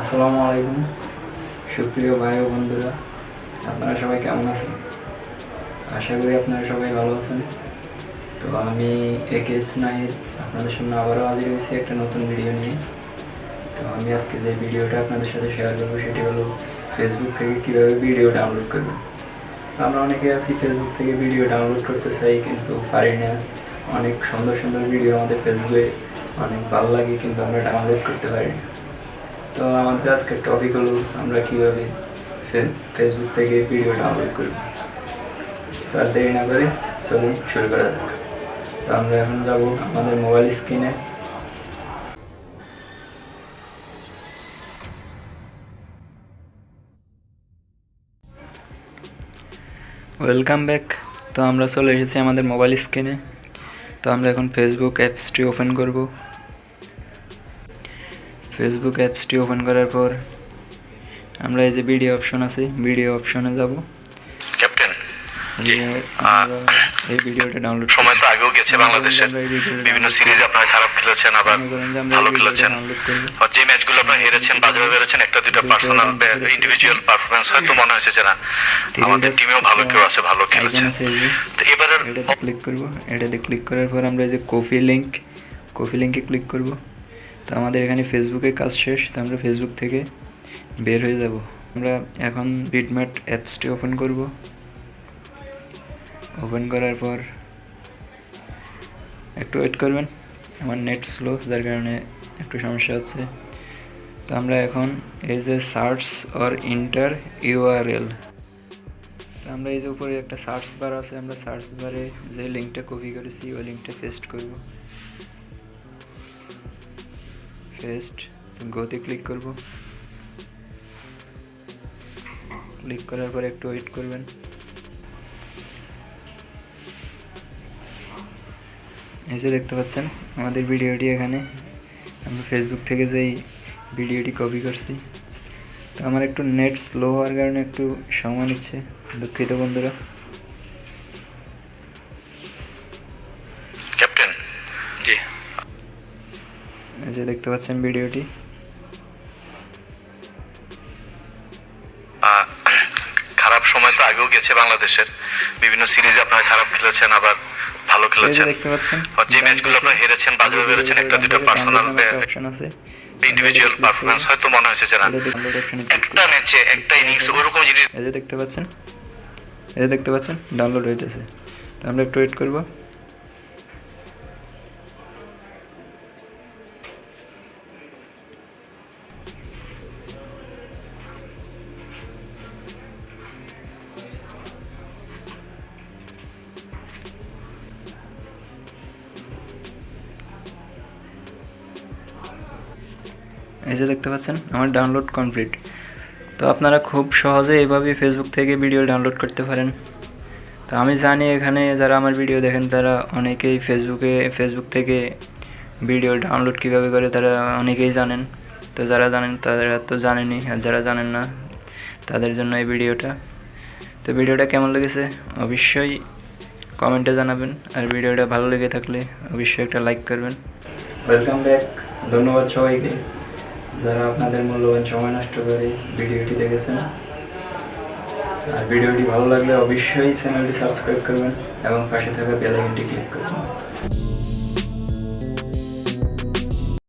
আসসালামু আলাইকুম। সুপ্রিয় ভাই ও বন্ধুরা, আপনারা সবাই কেমন আছেন? আশা করি আপনারা সবাই ভালো আছেন। তো আমি একেএস নাইট আপনাদের সামনে আবারও হাজির হয়েছি একটা নতুন ভিডিও নিয়ে। তো আমি আজকে যে ভিডিওটা আপনাদের সাথে শেয়ার করব, সেটি হলো ফেসবুক থেকে কীভাবে ভিডিও ডাউনলোড করবেন। আমরা অনেকে আছি ফেসবুক থেকে ভিডিও ডাউনলোড করতে চাই, কিন্তু পারি না। অনেক সুন্দর সুন্দর ভিডিও আমাদের ফেসবুকে অনেক ভালো লাগে, কিন্তু আমরা ডাউনলোড করতে পারি না। তো আমাদের আজকের টপিক হলো আমরা কীভাবে ফেসবুক থেকে ভিডিও ডাউনলোড করব। তো আর দেরি না করে চলুন শুরু করা যাক। তো আমরা এখন যাব আমাদের মোবাইল স্ক্রিনে ওয়েলকাম ব্যাক তো আমরা চলে এসেছি আমাদের মোবাইল স্ক্রিনে তো আমরা এখন ফেসবুক অ্যাপসটি ওপেন করব। ফেসবুক অ্যাপসটি ওপেন করার পর আমরা এই যে ভিডিও অপশন আছে ভিডিও অপশনে যাব। ক্যাপ্টেন এই ভিডিওটা ডাউনলোড সময় তো আগেও গেছে বাংলাদেশের বিভিন্ন সিরিজে আপনারা খারাপ খেলেছেন আবার ভালো খেলেছেন। আর যে ম্যাচগুলো আপনারা হেরেছেন বাজেভাবে হেরেছেন একটা দুটো পার্সোনাল ইন্ডিভিজুয়াল পারফরমেন্স হয়তো মনে হয়েছে যে না আমাদের টিমেও ভালো কেউ আছে ভালো খেলেছে। তো এটাতে ক্লিক করব। এটাতে ক্লিক করার পর আমরা এই যে কপি লিঙ্ক কপি লিঙ্কে ক্লিক করব। তো আমাদের এখানে ফেসবুকে কাজ শেষ, তো আমরা ফেসবুক থেকে বের হয়ে যাব। আমরা এখন বিটম্যাট অ্যাপসটি ওপেন করব। ওপেন করার পর একটু ওয়েট করবেন। আমার নেট স্লো যার কারণে একটু সমস্যা হচ্ছে। তো আমরা এখন এই যে সার্চ অর ইন্টার ইউআরএল তো আমরা এই যে উপরে একটা সার্চ বার আছে, আমরা সার্চ বারে যে লিঙ্কটা কপি করেছি, ওই লিঙ্কটা পেস্ট করব। পেস্ট, গতি ক্লিক করব। ক্লিক করার পর একটু ওয়েট করবেন। যে দেখতে পাচ্ছেন, আমাদের ভিডিওটি এখানে। আমরা ফেসবুক থেকে যেই ভিডিওটি কপি করছি। তো আমার একটু নেট স্লো হওয়ার কারণে একটু সময় নিচ্ছে, দুঃখিত বন্ধুরা। যে দেখতে পাচ্ছেন ভিডিওটি। খারাপ সময় তো আগেও গেছে বাংলাদেশের। বিভিন্ন সিরিজে আপনারা খারাপ খেলেছেন আবার ভালো খেলেছেন। দেখতে পাচ্ছেন। আর যে ম্যাচগুলো আপনারা হেরেছেন বাজেভাবে হেরেছেন একটা দুটো পার্সোনাল অপশন আছে। ইন্ডিভিজুয়াল পারফরমেন্স হয়তো মনে হয়েছে যে না একটা ম্যাচে একটা ইনিংস ওরকম জিনিস এই যে দেখতে পাচ্ছেন। এই যে দেখতে পাচ্ছেন ডাউনলোড হইতেছে। তো আমরা একটু ওয়েট করব। এই যে দেখতে পাচ্ছেন, আমার ডাউনলোড কমপ্লিট তো আপনারা খুব সহজে এভাবে ফেসবুক থেকে ভিডিও ডাউনলোড করতে পারেন। তো আমি জানি এখানে যারা আমার ভিডিও দেখেন, তারা অনেকেই ফেসবুকে ফেসবুক থেকে ভিডিও ডাউনলোড কীভাবে করে, তারা অনেকেই জানেন। তো যারা জানেন, তারা তো জানেনই, আর যারা জানেন না, তাদের জন্য এই ভিডিওটা তো ভিডিওটা কেমন লেগেছে? অবশ্যই কমেন্টে জানাবেন, আর ভিডিওটা ভালো লেগে থাকলে অবশ্যই একটা লাইক করবেন। ওয়েলকাম ব্যাক ধন্যবাদ সবাইকে। যারা আপনাদের মূল্যবান সময় নষ্ট করে ভিডিওটি দেখেছেন, আর ভিডিওটি ভালো লাগলে অবশ্যই চ্যানেলটি সাবস্ক্রাইব করবেন এবং পাশে থাকা বেল আইকনটি ক্লিক করবেন।